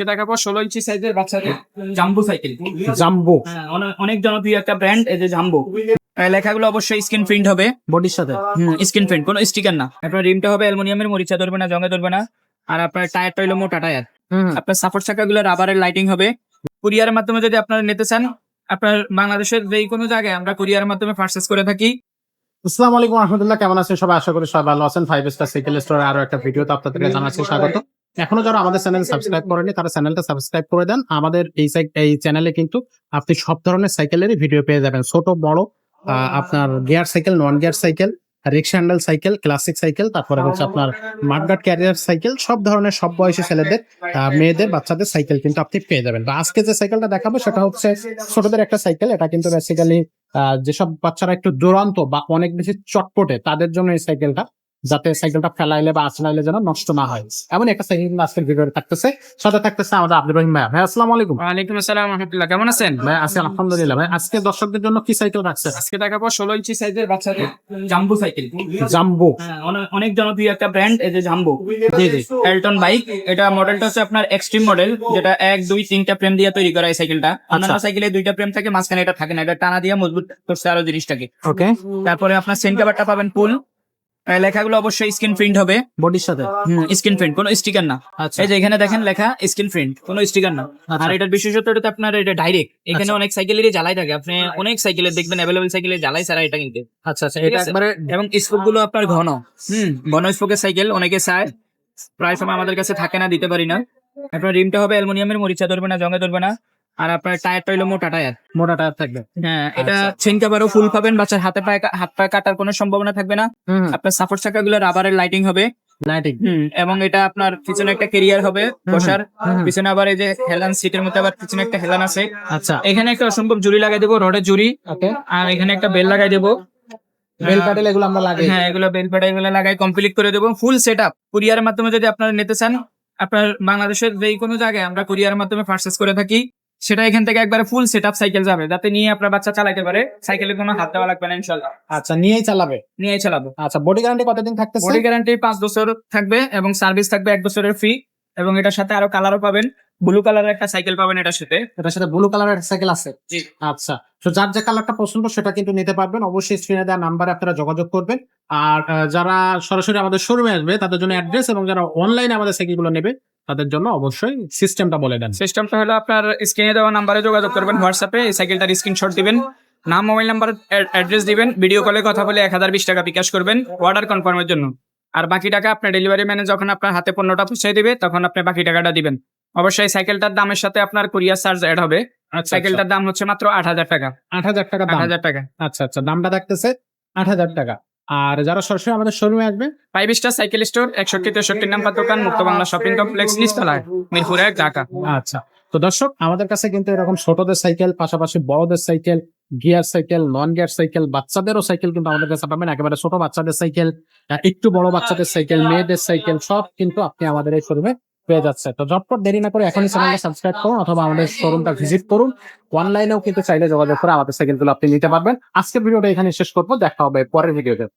আজকে দেখাবো ষোলো ইঞ্চি সাইজের বাচ্চাদের জাম্বো সাইকেল জাম্বো। হ্যাঁ, অনেক জনপ্রিয় একটা ব্র্যান্ড এই যে জাম্বো। লেখাগুলো অবশ্যই স্ক্রিন প্রিন্ট হবে। বডির সাথে? স্ক্রিন প্রিন্ট কোনো স্টিকার না। আপনার রিমটা হবে অ্যালুমিনিয়ামের মরিচা ধরবে না জঙ্গে ধরবে না। আর আপনার টায়ারটা হলো মোটা টায়ার আপনার সাপোর্ট চাকাগুলো রাবারের লাইটিং হবে। কুরিয়ারের মাধ্যমে যদি আপনারা নিতে চান আপনার বাংলাদেশের যে কোনো জায়গায় আমরা কুরিয়ারের মাধ্যমে পার্চেস করে থাকি। আসসালামু আলাইকুম রহমতুল্লাহ কেমন আছেন? সবাই আশা করি সবাই ভালো আছেন। ফাইভ স্টার সাইকেল স্টোরে আরও একটা ভিডিওতে আপনাদেরকে জানাচ্ছি স্বাগত। এখনও যারা আমাদের চ্যানেল সাবস্ক্রাইব করেনি তারা চ্যানেলটা সাবস্ক্রাইব করে দেন। আমাদের এই এই চ্যানেলে কিন্তু আপনি সব ধরনের সাইকেলেরই ভিডিও পেয়ে যাবেন। ছোট বড় আহ, আপনার gear cycle non gear cycle rickshaw handle cycle classic cycle তারপরে হচ্ছে আপনার মাঠগাট ক্যারিয়ার সাইকেল সব ধরনের সব বয়সী ছেলেদের আহ, মেয়েদের বাচ্চাদের সাইকেল কিন্তু আপনি পেয়ে যাবেন। আজকে যে সাইকেলটা দেখাবো সেটা হচ্ছে ছোটদের একটা সাইকেল এটা কিন্তু বেসিক্যালি যেসব বাচ্চারা একটু দুরন্ত বা অনেক বেশি চটপটে তাদের জন্য এই সাইকেলটা যাতে সাইকেলটা ফেলাইলে বা আছলাইলে যেন নষ্ট না হয়। এমন একটা সাইকেল আজকের ভিডিওতে থাকতেছে। সাথে থাকতেছে আমাদের আব্দুর রহিম ভাই ভাই আসসালামু আলাইকুম। ওয়ালাইকুম আসসালাম রহমতুল্লাহ। কেমন আছেন? ভাই আছি আলহামদুলিল্লাহ। ভাই আজকে দর্শকদের জন্য কি সাইকেল রাখছে আজকে দেখাবো ষোলো ইঞ্চি সাইজের বাচ্চাদের জাম্বো সাইকেল জাম্বো হ্যাঁ, অনে- অনেক জনপ্রিয় একটা ব্র্যান্ড এই যে জাম্বো জি জি। এলটন বাইক এটা মডেলটা হচ্ছে আপনার এক্সট্রিম মডেল যেটা এক দুই তিনটা প্রেম দিয়ে তৈরি করা এই সাইকেলটা অন্যান্য সাইকেলে দুইটা প্রেম থাকে মাঝখানে এটা থাকে না। এটা টানা দিয়ে মজবুত করছে আরও জিনিসটাকে। ওকে তারপরে আপনার সেন কাভারটা পাবেন ফুল লেখাগুলো অবশ্যই স্ক্রিন প্রিন্ট হবে। বডির সাথে? স্ক্রিন প্রিন্ট কোনো স্টিকার না। আচ্ছা। এই যে এখানে দেখেন লেখা স্ক্রিন প্রিন্ট কোনো স্টিকার না। আচ্ছা। আর এটার বিশেষত্বটা আপনার এটা ডাইরেক্ট এখানে অনেক সাইকেলেরই জ্বালাই থাকে। আপনি অনেক সাইকেলের দেখবেন অ্যাভেলেবল সাইকেলের জ্বালাই ছাড়া এটা কিনতে। আচ্ছা আচ্ছা। এটা। একবারে এবং স্পোকগুলো আপনার ঘন। হুম ঘন স্পোকের সাইকেল অনেকে চায়। প্রায় সময় আমাদের কাছে থাকে না দিতে পারি না। আপনার রিমটা হবে অ্যালুমিনিয়ামের মরিচা ধরবে না জঙ্গে ধরবে না। আর আপনার টায়ারটা হলো মোটা টায়ার। মোটা টায়ার থাকবে। হ্যাঁ এটা আচ্ছা। চেন ফুল পাবেন বাচ্চার হাতে পায়ে হাত পায়ে কাটার কোনো সম্ভাবনা থাকবে না। আপনার সাপোর্ট চাকাগুলো রাবারের লাইটিং হবে। লাইটিং এবং এটা আপনার পিছনে একটা কেরিয়ার হবে বসার। পিছনে আবার এই যে হেলান সিটের মধ্যে আবার পিছনে একটা হেলান আছে। আচ্ছা। এখানে একটা অসম্ভব জুড়ি লাগাই দেবো রডের জুড়ি। ওকে আর এখানে একটা বেল লাগাই দেবো। বেল প্যাডেল এগুলো আমরা লাগাই হ্যাঁ এগুলো বেল পেটা এগুলো লাগাই কমপ্লিট করে দেবো। ফুল সেট আপ কুরিয়ারের মাধ্যমে যদি আপনারা নিতে চান আপনার বাংলাদেশের যে কোনো জায়গায় আমরা কুরিয়ারের মাধ্যমে পার্চেস করে থাকি। সেটা এখান থেকে একবারে ফুল সেট আপ সাইকেল যাবে। যাতে নিয়ে আপনার বাচ্চা চালাতে পারে সাইকেলে কোনো হাত দেওয়া লাগবে না ইনশাল্লাহ আচ্ছা নিয়েই চালাবে? নিয়েই চালাবো। আচ্ছা বডি গ্যারান্টি কতদিন থাকতেছে? বডি গ্যারান্টি পাঁচ বছর থাকবে এবং সার্ভিস থাকবে এক বছরের ফ্রি এবং এটার সাথে আরও কালারও পাবেন। ব্লু কালারের একটা সাইকেল পাবেন এটার সাথে। এটার সাথে ব্লু কালারের একটা সাইকেল আছে? জি। আচ্ছা তো যার যে কালারটা পছন্দ সেটা কিন্তু নিতে পারবেন। অবশ্যই স্ক্রিনে দেওয়া নাম্বারে আপনারা যোগাযোগ করবেন। আর যারা সরাসরি আমাদের শোরুমে আসবে তাদের জন্য অ্যাড্রেস এবং যারা অনলাইনে আমাদের সাইকেলগুলো নেবে তাদের জন্য অবশ্যই সিস্টেমটা বলে দেন। সিস্টেমটা হলো আপনার স্ক্রিনে দেওয়া নাম্বারে যোগাযোগ করবেন হোয়াটসঅ্যাপে এই সাইকেলটার স্ক্রিনশট দিবেন নাম মোবাইল নাম্বার অ্যাড্রেস দিবেন ভিডিও কলে কথা বলে এক হাজার বিশ টাকা বিকাশ করবেন অর্ডার কনফার্মের জন্য। আর বাকি টাকা আপনার ডেলিভারি ম্যানে যখন আপনার হাতে পণ্যটা পৌঁছে দিবে তখন আপনি বাকি টাকাটা দিবেন। অবশ্যই সাইকেলটার দামের সাথে আপনার কুরিয়ার চার্জ অ্যাড হবে। আচ্ছা সাইকেলটার দাম হচ্ছে মাত্র আট হাজার টাকা। আট হাজার টাকা আট হাজার টাকা। আচ্ছা আচ্ছা দামটা থাকতেছে আট হাজার টাকা। আর যারা সরাসরি আমাদের শোরুমে আসবে ফাইভ স্টার সাইকেল স্টোর একষট্টি তেষট্টি নাম্বার দোকান মুক্ত বাংলা শপিং কমপ্লেক্স নিচতলায় মিরপুর এক ঢাকা। আচ্ছা তো দর্শক আমাদের কাছে কিন্তু এরকম ছোটদের সাইকেল পাশাপাশি বড়দের cycle gear cycle non gear cycle বাচ্চাদেরও সাইকেল কিন্তু আমাদের কাছে পাবেন। একেবারে ছোট বাচ্চাদের সাইকেল একটু বড় বাচ্চাদের সাইকেল মেয়েদের সাইকেল সব কিন্তু আপনি আমাদের এই শোরুমে পেয়ে যাচ্ছে তো ঝটপট দেরি না করে এখনই চ্যানেলটা সাবস্ক্রাইব করুন অথবা আমাদের শোরুমটা ভিজিট করুন। অনলাইনেও কিন্তু চাইলে যোগাযোগ করে আমাদের সাইকেলগুলো আপনি নিতে পারবেন। আজকের ভিডিওটা এখানে শেষ করব। দেখা হবে পরের ভিডিওতে